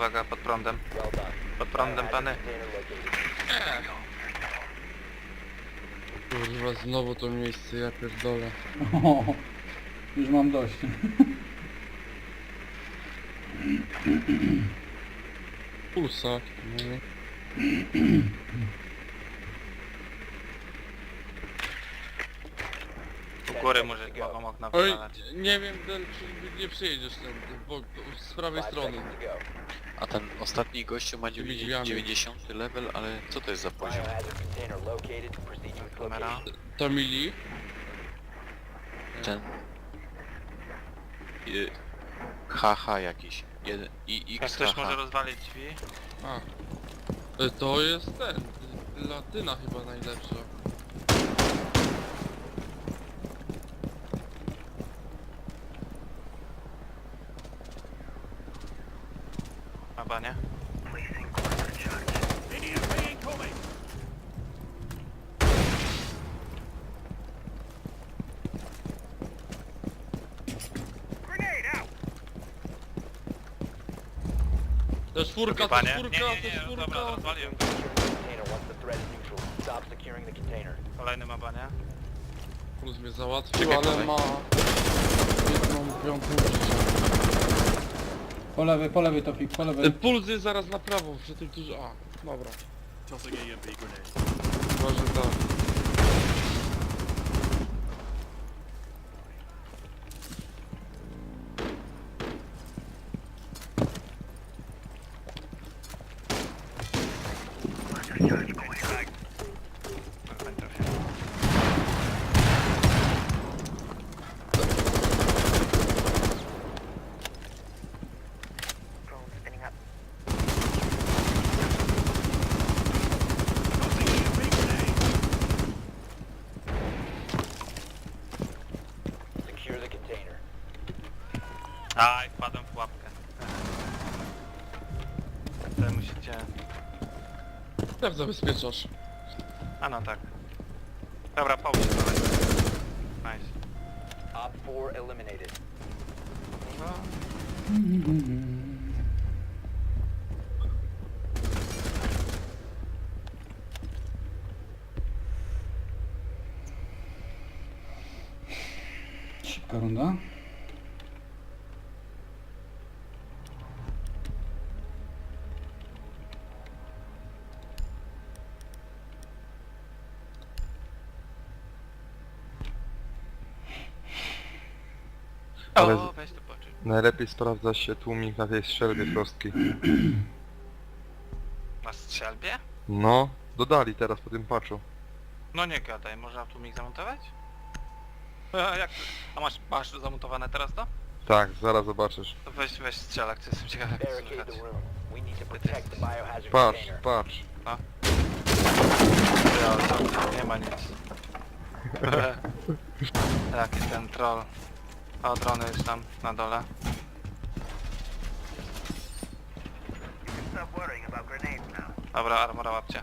Uwaga, pod prądem. Pod prądem, pany. Kurwa, znowu to miejsce, ja pierdolę. O, już mam dość. Pulsa. No. U góry może mogą okna Oj, wywalać. nie wiem, Del, czy nie przyjedziesz tędy, bo z prawej strony. A ten ostatni gościu ma Tymi 90, drzwiami. 90 level, ale co to jest za poziom? Biohazard container located. Location. To mili? Ten... Y, HH jakiś. Jeden, I Jak X ktoś może HH. rozwalić drzwi? A. E, To jest ten. Latyna chyba najlepsza. Chyba nie? To jest furka, to jest panie. furka, Nie, to nie, jest nie, dobra, furka. rozwaliłem. Container once the threat is neutral. Stop securing the container. Kolejny ma banie. Plus mnie załatwił, Czekaj, ale ma... Jedną piątą życia. Po lewej, po lewej Topik, po E, lewej. Puls jest zaraz na prawo, przy tym tuż... A, dobra. Tossing EMP grenade. Chyba, że tak. Broń trafię. Secure the container. Aj, wpadłem w pułapkę. To musicie... Jak zabezpieczasz? A no tak. Dobra, połóż się dalej. Nice. Op 4 eliminated. No, Szybka runda. Ale O, weź to. Najlepiej sprawdza się tłumik na tej strzelbie prostki. Na strzelbie? No, dodali teraz po tym patchu. No nie gadaj, można tłumik zamontować? A, jak, a masz, masz zamontowane teraz to? Tak, zaraz zobaczysz. To weź, weź strzelak, co jestem ciekawy jak to Barricade słychać. the room. We need to protect the biohazard Patrz, container. patrz. Ja, tam nie ma nic. Jaki ten troll. O, drony już tam na dole. Dobra, armora łapcie.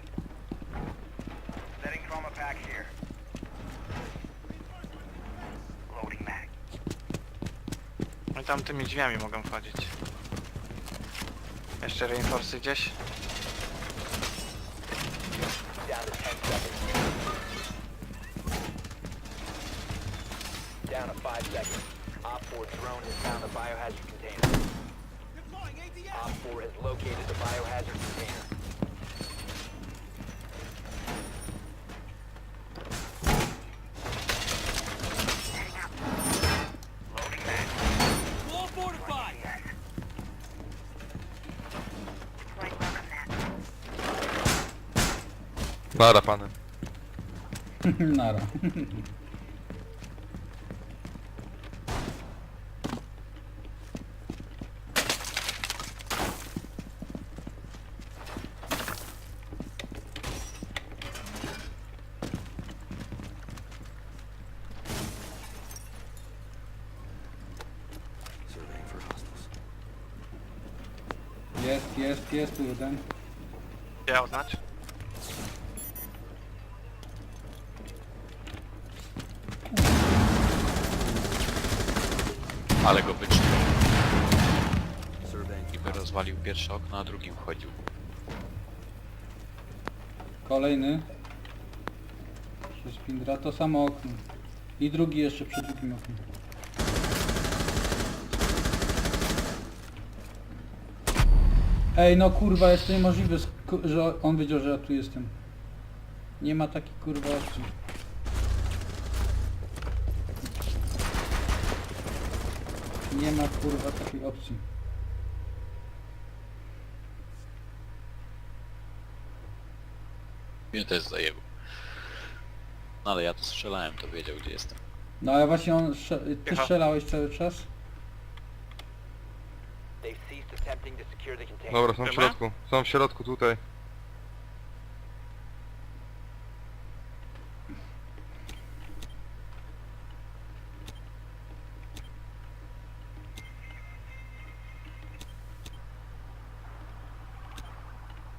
No i tam tymi drzwiami mogą wchodzić. Jeszcze reinforcy gdzieś? Down to 10 seconds. Down to 5 seconds. Op 4 drone has found the biohazard container. Op 4 has located the biohazard container. Loading mag. Wall fortified! Right, welcome that. Nara panem. Nara. Jest, jest, tu jeden. Gdzie oznacz? Ale go wyczuł. Niby rozwalił pierwsze okno, a drugim wchodził. Kolejny. Przez Spindra to samo okno. I drugi jeszcze przy drugim oknie. Ej no kurwa jest to niemożliwe, że on wiedział, że ja tu jestem. Nie ma takiej kurwa opcji. Nie ma kurwa takiej opcji. Mnie też zajebał. No ale ja tu strzelałem, to wiedział gdzie jestem. No ale właśnie on, strze- ty strzelałeś cały czas? Ceased attempting to secure the container. Dobra, są w Dobra. środku. Są w środku tutaj.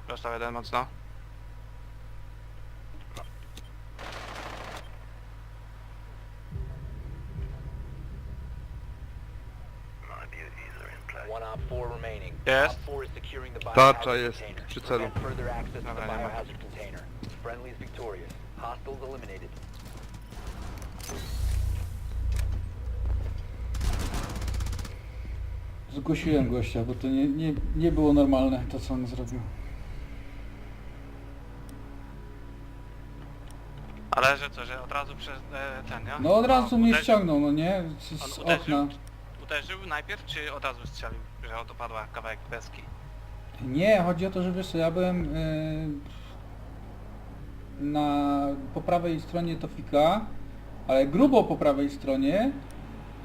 Dostał jeden mocno. Remaining. Yes. Op 4 is securing the Tarcza jest przy celu. Dobra, nie ma. Zgłosiłem gościa, bo to nie, nie, nie było normalne to co on zrobił. Ale że co, że od razu przez e, ten, nie? No od razu mnie uderzył- ściągnął, no nie? Z, On z uderzył, okna. uderzył najpierw, czy od razu strzelił, że odpadła kawałek deski? Nie, chodzi o to, że wiesz co, ja byłem yy, na po prawej stronie Tofika, ale grubo po prawej stronie,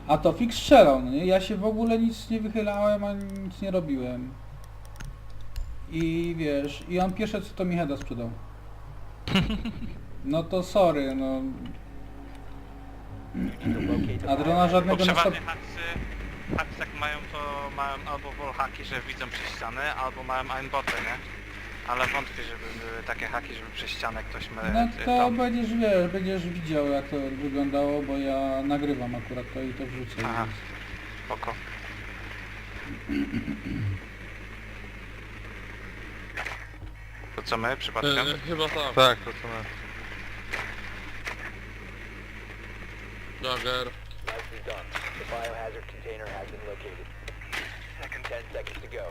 a Tofik strzelał, no nie? Ja się w ogóle nic nie wychylałem, ani nic nie robiłem. I wiesz, i on pierwsze co to mi heada sprzedał. No to sorry, no. To locate the A drona biohazard żadnego na stop... haksy, haksy jak mają to mają albo wallhacki, że widzą przez ścianę, albo mają aimboty, nie? Ale wątpię, żeby były takie haki, żeby przez ścianę ktoś my, No ty- to tam... będziesz, wiesz, będziesz widział jak to wyglądało, bo ja nagrywam akurat to i to wrzucę. Aha. więc- Spoko. To co my, przypadkiem? E, chyba tak. Tak, to co my. Nicely done. The biohazard container has been located. Second. Ten seconds to go.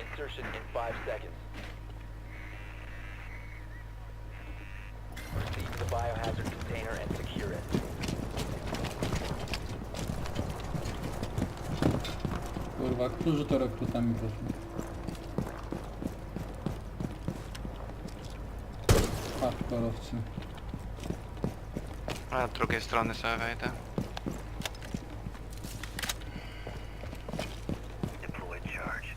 Insertion in five seconds. To the biohazard container and secure it. Kurwa, którzy to rekrutami poszli? Hardkorowcy. A z drugiej strony sobie wejdę. Deploy charge.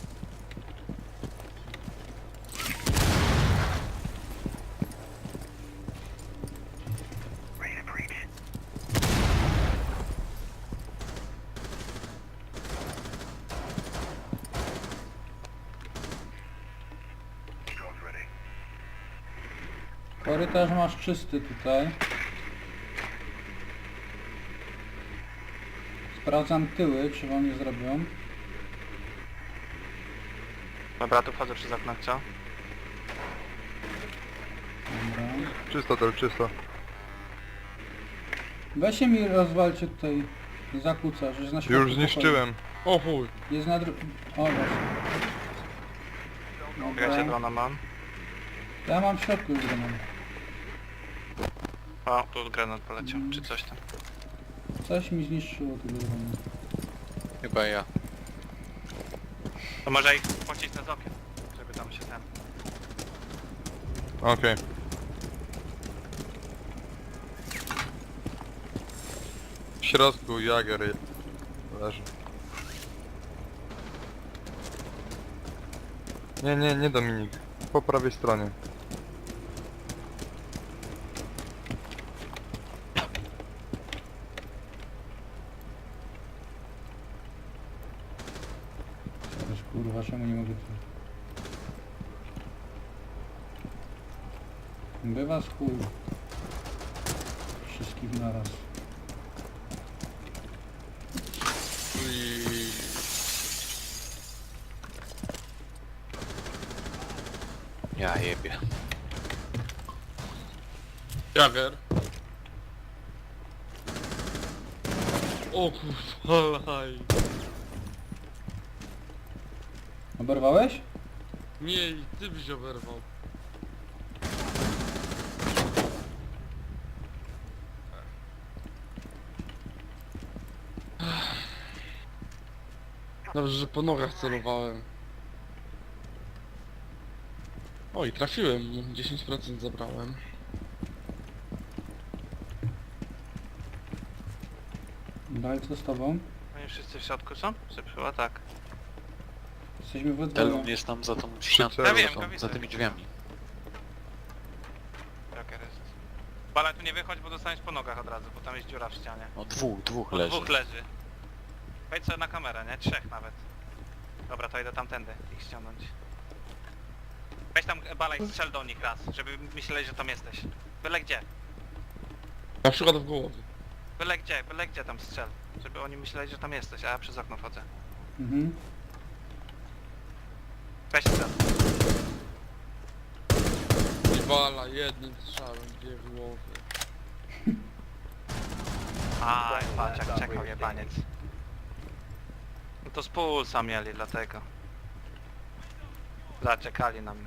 Ready to breach. Drone's ready. Korytarz masz czysty tutaj. Sprawdzam tyły, czy wam nie zrobią. Dobra, tu wchodzę przez okno, co? Dobra. Czysto, to czysto. Weźcie mi rozwalcie tutaj zakłóca, że jest na środku Już pokoju. zniszczyłem. O chuj. Jest na dru... O właśnie. Ja się Dobra. drona mam. Ja mam w środku już granat. O, tu granat poleciał, czy coś tam. Coś mi zniszczyło tego drona. Chyba ja. To może ich pocisnę z okien, żeby tam się ten... Okej. W środku Jager je- leży. Nie, nie, nie Dominik. Po prawej stronie. wszystkich naraz. Ja jebie. Jager. O kurwa, laj. Oberwałeś? Nie, ty byś oberwał. Dobrze, że po nogach celowałem. Oj, trafiłem, 10% zabrałem. Dalej co z tobą? Oni wszyscy w środku są? Chyba tak. Jesteśmy we. Telun jest tam za tą ścianką, Ja za, wiem, tą, za tymi drzwiami. Joker jest. Bala tu nie wychodź, bo dostaniesz po nogach od razu, bo tam jest dziura w ścianie. No dwóch, dwóch O, leży. Dwóch leży. Wejdź sobie na kamerę, nie? Trzech nawet. Dobra, to idę tamtędy ich ściągnąć. Weź tam e, bala i strzel do nich raz, żeby myśleli, że tam jesteś. Byle gdzie. Na przykład w głowie. Byle gdzie, byle gdzie tam strzel. Żeby oni myśleli, że tam jesteś, a ja przez okno wchodzę. Mhm. Weź strzel. I bala jednym strzałem, gdzie w głowie. Aj, patrz jak czekał jebaniec. No to z pulsa mieli, dlatego. Zaczekali na mnie.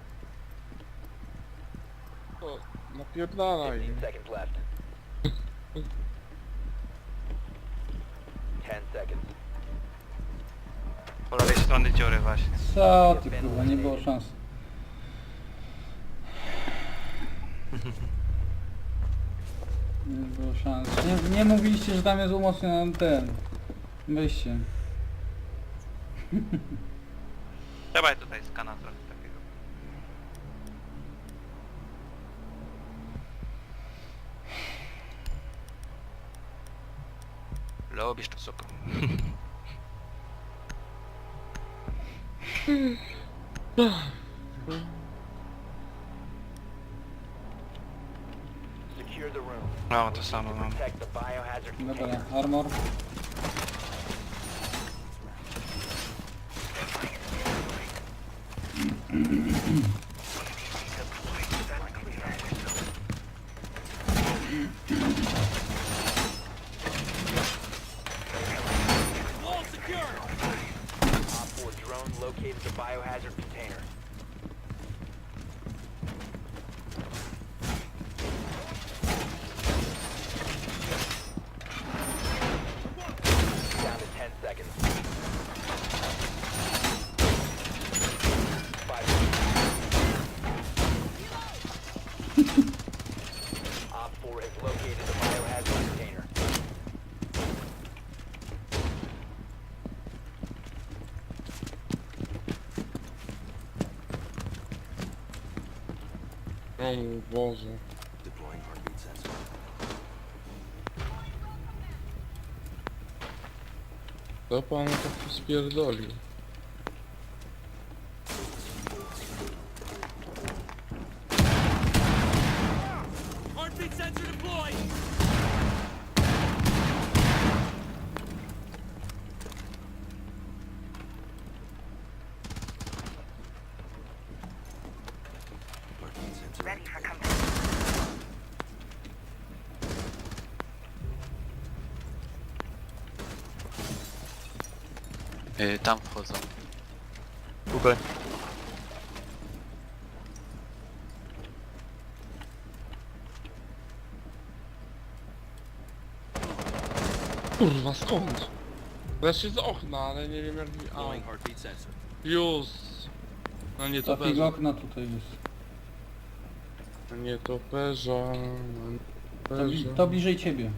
O, napierdalaj. 15 seconds left. 10 seconds. Po lewej strony dziury właśnie. Co ty kurwa, nie było szans. Nie było szans. Nie, nie mówiliście, że tam jest umocniony ten. Wejście. Trzeba tutaj skana trochę takiego. Lubisz to suko. Secure the room. No to samo mam. Protect the biohazard container. Dobra, armor. Op 4 drone located the biohazard container. O mój Boże. Deploying heartbeat sensor. To pan tak spierdolił. Ready for activated. company. Y, tam wchodzą. Tutaj. Kurwa, skąd? Znaczy z okna, ale nie wiem jak... A, Deploying heartbeat sensor. już. No nie to fig perza. okna tutaj jest. Nie to perza. no To, bli- to bliżej ciebie.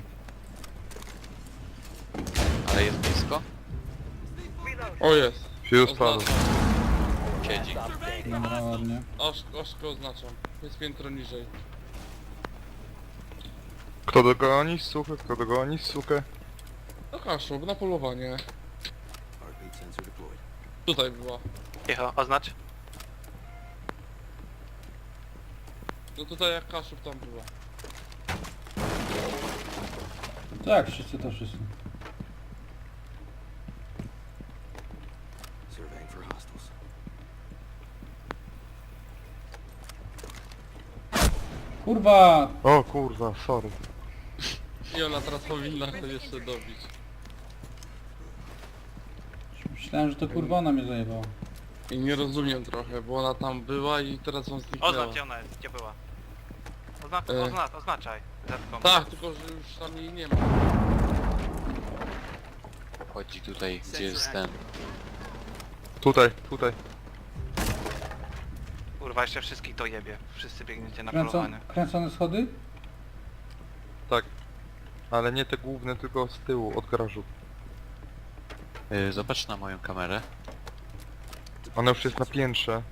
Ale jest blisko? O jest. Fuse padł. Oznaczam. Siedzi. Dobra, ładnie. Oszko oznaczam. Jest piętro niżej. Kto dogoni sukę, kto dogoni sukę? No kaszub, na polowanie. Tutaj była. Cicho, oznacz. No tutaj jak kaszub tam była. Tak, wszyscy to wszyscy. Surveying for hostiles. Kurwa! O kurwa, sorry. I ona teraz powinna to jeszcze dobić. Myślałem, że to kurwa ona mnie zajebała. I nie rozumiem trochę, bo ona tam była i teraz on zniknęła. Oznacz gdzie ona jest, gdzie była. Oznacz, E. oznacz, oznaczaj. Zetką. Tak, tylko że już tam jej nie ma. Chodzi tutaj, gdzie jest ten. Tutaj, tutaj. Kurwa, jeszcze wszystkich to jebie. Wszyscy biegniecie na Kręcą, polowanie. kręcone schody? Tak. Ale nie te główne, tylko z tyłu, od garażu. Y, zobacz na moją kamerę. Ona już jest na piętrze.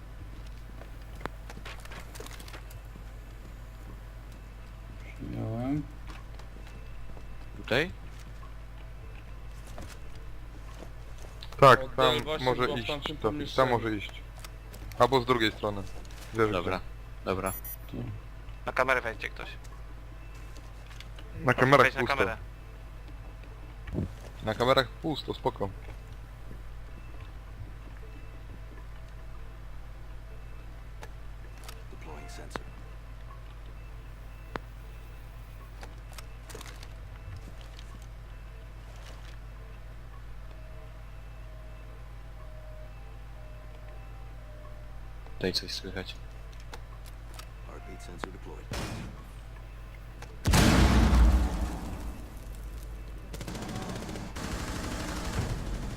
Tutaj? Tak, tam właśnie może była w iść. tamtym tam pomieszczeniu. może iść. Albo z drugiej strony. Wiesz, Dobra, dobra. Na kamerę wejdźcie ktoś. gdzie. Na kamerach Wejdź na pusto. kamerę. Na kamerach pusto, spoko. Deploying sensor. Tutaj coś słychać. Heartbeat sensor deployed.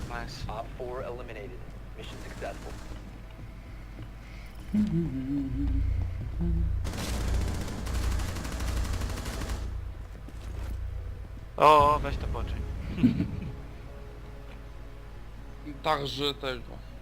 Nice. Op 4 eliminated. Mission successful. O, weź to poczekaj. Także tego.